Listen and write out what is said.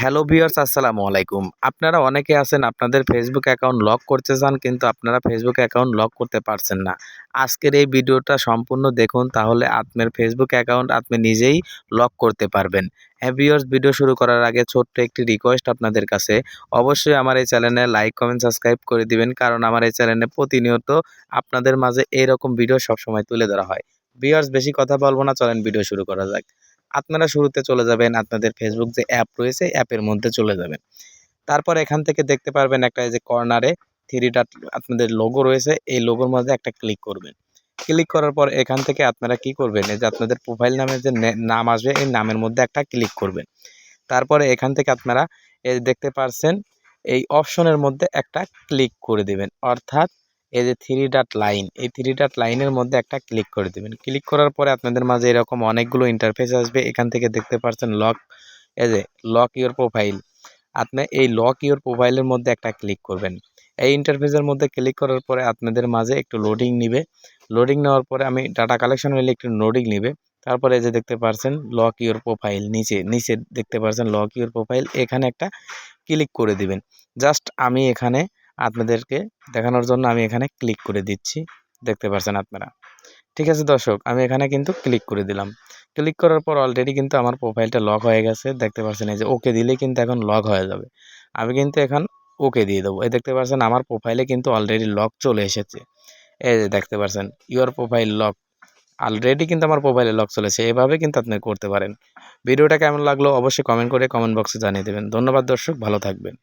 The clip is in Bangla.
হ্যালো ভিউয়ার্স, আসসালামু আলাইকুম। আপনারা অনেকে আছেন, আপনাদের ফেসবুক অ্যাকাউন্ট লক করতে চান, কিন্তু আপনারা ফেসবুক অ্যাকাউন্ট লক করতে পারছেন না। আজকের এই ভিডিওটা সম্পূর্ণ দেখুন, তাহলে আপনার ফেসবুক অ্যাকাউন্ট আপনি নিজেই লক করতে পারবেন। হ্যাঁ ভিউয়ার্স, ভিডিও শুরু করার আগে ছোট্ট একটি রিকোয়েস্ট আপনাদের কাছে। অবশ্যই আমার এই চ্যানেলে লাইক কমেন্ট সাবস্ক্রাইব করে দিবেন, কারণ আমার এই চ্যানেলে প্রতিনিয়ত আপনাদের মাঝে এইরকম ভিডিও সবসময় তুলে ধরা হয়। ভিউয়ার্স, বেশি কথা বলব না, চলেন ভিডিও শুরু করা যাক। আপনারা শুরুতে চলে যাবেন আপনাদের ফেসবুক যে অ্যাপ রয়েছে অ্যাপের মধ্যে চলে যাবেন। তারপর এখান থেকে দেখতে পারবেন একটা এই যে কর্নারে থ্রি ডাট আপনাদের লোগো রয়েছে, এই লোগোর মধ্যে একটা ক্লিক করবেন। ক্লিক করার পর এখান থেকে আপনারা কি করবেন, এই যে আপনাদের প্রোফাইল নামের যে নাম আসবে, এই নামের মধ্যে একটা ক্লিক করবেন। তারপরে এখান থেকে আপনারা এই দেখতে পারছেন, এই অপশনের মধ্যে একটা ক্লিক করে দিবেন। অর্থাৎ এই যে থ্রি ডাট লাইন এই থ্রি ডাট লাইনের মধ্যে একটা ক্লিক করে দেবেন। ক্লিক করার পরে আপনাদের মাঝে এরকম অনেকগুলো ইন্টারফেস আসবে। এখান থেকে দেখতে পাচ্ছেন লক এই যে লক ইওর প্রোফাইল আপনি এই লক ইওর প্রোফাইলের মধ্যে একটা ক্লিক করবেন। এই ইন্টারফেসের মধ্যে ক্লিক করার পরে আপনাদের মাঝে একটু লোডিং নিবে। লোডিং নেওয়ার পরে আমি ডাটা কালেকশন হলে একটু লোডিং নিবে। তারপরে এই যে দেখতে পাচ্ছেন লক ইওর প্রোফাইল নিচে নিচে দেখতে পাচ্ছেন লক ইওর প্রোফাইল এখানে একটা ক্লিক করে দিবেন। জাস্ট আমি এখানে আপনাদেরকে দেখানোর জন্য আমি এখানে ক্লিক করে দিচ্ছি। দেখতে পাচ্ছেন আপনারা। ঠিক আছে দর্শক, আমি এখানে কিন্তু ক্লিক করে দিলাম। ক্লিক করার পর অলরেডি কিন্তু আমার প্রোফাইলটা লক হয়ে গেছে। দেখতে পাচ্ছেন এই যে ওকে দিলে কিন্তু এখন লক হয়ে যাবে। আমি কিন্তু এখন ওকে দিয়ে দেবো। এই দেখতে পাচ্ছেন আমার প্রোফাইলে কিন্তু অলরেডি লক চলে এসেছে। এই যে দেখতে পাচ্ছেন ইউর প্রোফাইল লক অলরেডি কিন্তু আমার প্রোফাইলে লক চলেছে এভাবে কিন্তু আপনি করতে পারেন। ভিডিওটা কেমন লাগল অবশ্যই কমেন্ট করে কমেন্ট বক্সে জানিয়ে দেবেন। ধন্যবাদ দর্শক, ভালো থাকবেন।